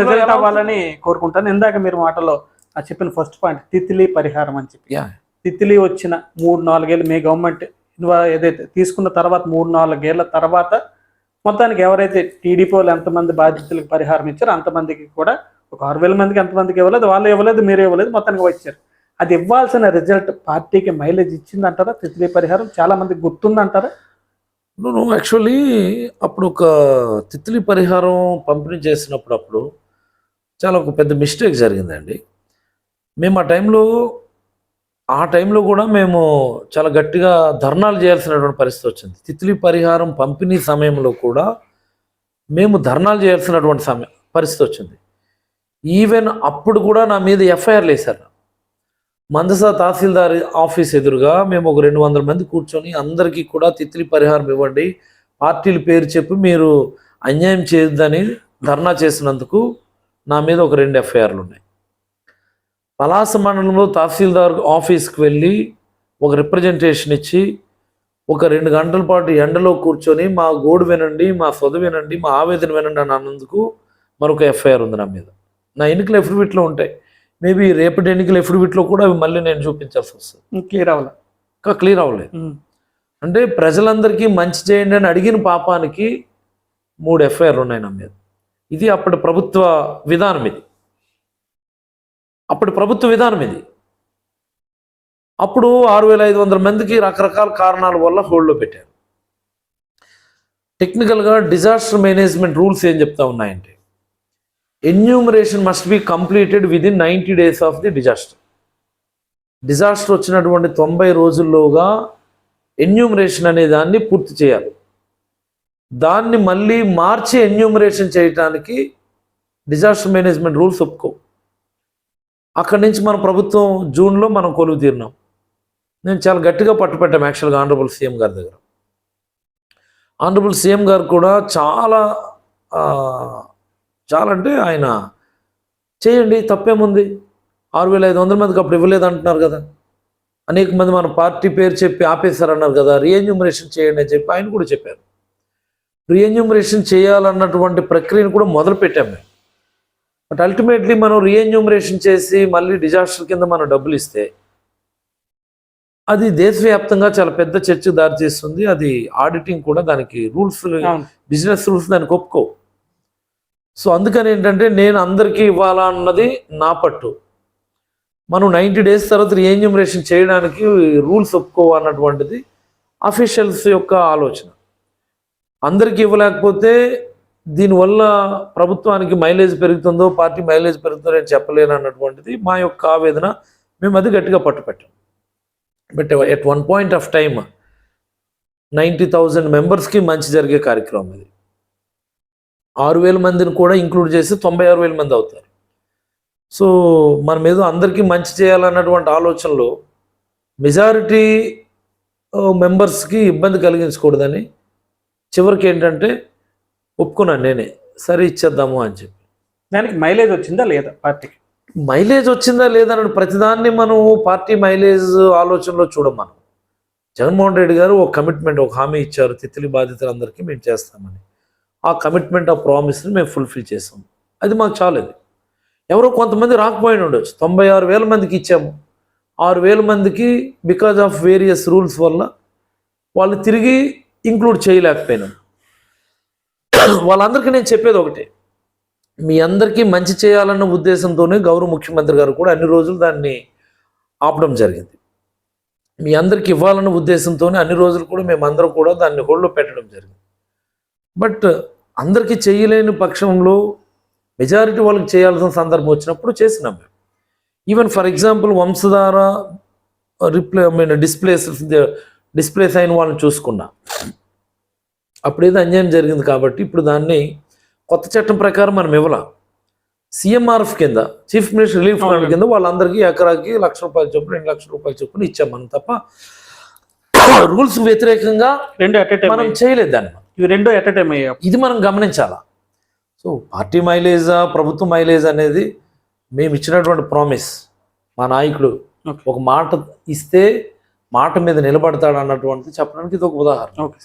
Result అవ్వాలని కోరుకుంటాను. ఇందాక మీరు మాటలో ఆ చెప్పిన ఫస్ట్ పాయింట్ తిత్లీ పరిహారం అని చెప్పి. తిత్లీ వచ్చిన మూడు నాలుగేళ్ళు మీ గవర్నమెంట్ ఏదైతే తీసుకున్న తర్వాత మూడు నాలుగేళ్ళ తర్వాత మొత్తానికి ఎవరైతే టీడీపీ వాళ్ళు ఎంతమంది బాధితులకు పరిహారం ఇచ్చారో అంతమందికి కూడా ఒక ఆరు వేల మందికి ఎంతమందికి ఇవ్వలేదు వాళ్ళు ఇవ్వలేదు మీరు ఇవ్వలేదు మొత్తానికి వచ్చారు అది ఇవ్వాల్సిన రిజల్ట్ పార్టీకి మైలేజ్ ఇచ్చిందంటారా? తిత్లీ పరిహారం చాలా మందికి గుర్తుందంటారా? నువ్వు యాక్చువల్లీ అప్పుడు ఒక తిత్లీ పరిహారం పంపిణీ చేసినప్పుడు అప్పుడు చాలా ఒక పెద్ద మిస్టేక్ జరిగిందండి. మేము ఆ టైంలో ఆ టైంలో కూడా మేము చాలా గట్టిగా ధర్నాలు చేయాల్సినటువంటి పరిస్థితి వచ్చింది. తిత్లీ పరిహారం పంపిణీ సమయంలో కూడా మేము ధర్నాలు చేయాల్సినటువంటి సమయం పరిస్థితి వచ్చింది. ఈవెన్ అప్పుడు కూడా నా మీద ఎఫ్ఐఆర్లు వేశారు. మందసా తహసీల్దార్ ఆఫీస్ ఎదురుగా మేము ఒక రెండు వందల మంది కూర్చొని అందరికీ కూడా తిత్లీ పరిహారం ఇవ్వండి. పార్టీల పేరు చెప్పి మీరు అన్యాయం చేయొద్దని ధర్నా చేసినందుకు నా మీద ఒక రెండు ఎఫ్ఐఆర్లు ఉన్నాయి. పలాస మండలంలో తహసీల్దార్ ఆఫీస్కి వెళ్ళి ఒక రిప్రజెంటేషన్ ఇచ్చి ఒక రెండు గంటల పాటు ఎండలో కూర్చొని మా గోడు వినండి మా సొద వినండి మా ఆవేదన వినండి అని అన్నందుకు మరొక ఎఫ్ఐఆర్ ఉంది నా మీద. నా ఎన్నికలు ఎఫిడవిట్లో ఉంటాయి. మేబీ రేపటి ఎన్నికల ఎఫిడవిట్లో కూడా అవి మళ్ళీ నేను చూపించాల్సి వస్తుంది. క్లియర్ అవ్వాలి. ఇంకా క్లియర్ అవ్వలేదు. అంటే ప్రజలందరికీ మంచి చేయండి అని అడిగిన పాపానికి మూడు ఎఫ్ఐఆర్లు ఉన్నాయి నా మీద. ఇది అప్పటి ప్రభుత్వ విధానం ఇది. అప్పటి ప్రభుత్వ విధానం ఇది. అప్పుడు ఆరు వేల ఐదు వందల మందికి రకరకాల కారణాల వల్ల హోల్డ్లో పెట్టారు. టెక్నికల్గా డిజాస్టర్ మేనేజ్మెంట్ రూల్స్ ఏం చెప్తా ఉన్నాయంటే enumeration must be completed within ninety days of the disaster disaster వచ్చినటువంటి తొంభై రోజుల్లోగా ఎన్యూమరేషన్ అనే దాన్ని పూర్తి చేయాలి. దాన్ని మళ్ళీ మార్చి ఎన్యూమరేషన్ చేయటానికి డిజాస్టర్ మేనేజ్మెంట్ రూల్స్ ఒప్పుకో. అక్కడి నుంచి మన ప్రభుత్వం జూన్లో మనం కొలువు తీరినాం. నేను చాలా గట్టిగా పట్టుపెట్టాం యాక్చువల్గా ఆనరబుల్ సీఎం గారి దగ్గర. ఆనరబుల్ సీఎం గారు కూడా చాలా చాలా అంటే ఆయన చేయండి తప్పేముంది? ఆరు వేల ఐదు వందల మందికి అప్పుడు ఇవ్వలేదు అంటున్నారు కదా. అనేక మంది మన పార్టీ పేరు చెప్పి ఆపేశారన్నారు కదా రీఎన్యూమరేషన్ చేయండి అని చెప్పి ఆయన కూడా చెప్పారు. రీఎన్యూమరేషన్ చేయాలన్నటువంటి ప్రక్రియను కూడా మొదలు పెట్టాం మేము. బట్ అల్టిమేట్లీ మనం రీఎన్యూమరేషన్ చేసి మళ్ళీ డిజాస్టర్ కింద మనం డబ్బులు ఇస్తే అది దేశవ్యాప్తంగా చాలా పెద్ద చర్చకు దారితీస్తుంది. అది ఆడిటింగ్ కూడా దానికి రూల్స్ బిజినెస్ రూల్స్ దానికి ఒప్పుకో సో అందుకని ఏంటంటే నేను అందరికీ ఇవ్వాలా అన్నది నా పట్టు. మనం నైంటీ డేస్ తర్వాత రీఎన్యూమరేషన్ చేయడానికి రూల్స్ ఒప్పుకో అన్నటువంటిది అఫీషియల్స్ యొక్క ఆలోచన. అందరికీ ఇవ్వలేకపోతే దీనివల్ల ప్రభుత్వానికి మైలేజ్ పెరుగుతుందో పార్టీ మైలేజ్ పెరుగుతుందో నేను చెప్పలేను అన్నటువంటిది మా యొక్క ఆవేదన. మేము అది గట్టిగా పట్టుపెట్టాం but at one point of time ninety thousand మెంబర్స్కి మంచి జరిగే కార్యక్రమం ఇది. ఆరు వేల మందిని కూడా ఇంక్లూడ్ చేసి తొంభై ఆరు వేల మంది అవుతారు. సో మన మీద అందరికీ మంచి చేయాలన్నటువంటి ఆలోచనలో మెజారిటీ మెంబర్స్కి ఇబ్బంది కలిగించకూడదని చివరికి ఏంటంటే ఒప్పుకున్నాను నేనే. సరే ఇచ్చేద్దాము అని చెప్పి. దానికి మైలేజ్ వచ్చిందా లేదా పార్టీకి? మైలేజ్ వచ్చిందా లేదా అని ప్రతిదాన్ని మనం పార్టీ మైలేజ్ ఆలోచనలో చూడం మనం. జగన్మోహన్ రెడ్డి గారు ఒక కమిట్మెంట్ ఒక హామీ ఇచ్చారు. తిత్తిలి బాధితులందరికీ మేము చేస్తామని. ఆ కమిట్మెంట్ ఆ ప్రామిస్ని మేము ఫుల్ఫిల్ చేసాం అది మాకు చాలేదు. ఎవరో కొంతమంది రాకపోయి ఉండొచ్చు. తొంభై ఆరు వేల మందికి ఇచ్చాము ఆరు వేల మందికి బికాజ్ ఆఫ్ వేరియస్ రూల్స్ వల్ల వాళ్ళు తిరిగి ఇంక్లూడ్ చేయలేకపోయినాం. వాళ్ళందరికీ నేను చెప్పేది ఒకటే. మీ అందరికీ మంచి చేయాలన్న ఉద్దేశంతోనే గౌరవ ముఖ్యమంత్రి గారు కూడా అన్ని రోజులు దాన్ని ఆపడం జరిగింది. మీ అందరికి ఇవ్వాలన్న ఉద్దేశంతోనే అన్ని రోజులు కూడా మేమందరం కూడా దాన్ని హోల్డ్లో పెట్టడం జరిగింది. బట్ అందరికీ చేయలేని పక్షంలో మెజారిటీ వాళ్ళకి చేయాల్సిన సందర్భం వచ్చినప్పుడు చేసినాం మేము. Even for example Vamsadhara replay I mean displays displays అయిన వాళ్ళని చూసుకున్నా. అప్పుడు ఏదో అన్యాయం జరిగింది కాబట్టి ఇప్పుడు దాన్ని కొత్త చట్టం ప్రకారం మనం ఇవ్వాల. సీఎంఆర్ఎఫ్ కింద చీఫ్ మినిస్టర్ రిలీఫ్ ఫండ్. కింద వాళ్ళందరికీ ఎకరాకి లక్ష రూపాయలు చొప్పున రెండు లక్షల రూపాయలు చొప్పున ఇచ్చాం మనం తప్ప రూల్స్ వ్యతిరేకంగా మనం చేయలేదు దాన్ని. ఇవి రెండు ఎట్ టైం అయ్యాయి ఇది మనం గమనించాలా? సో పార్టీ మైలేజా ప్రభుత్వ మైలేజ్ అనేది మేము ఇచ్చినటువంటి ప్రామిస్. మా నాయకుడు. ఒక మాట ఇస్తే మాట మీద నిలబడతాడు అన్నటువంటిది చెప్పడానికి ఇది ఒక ఉదాహరణ. ఓకే.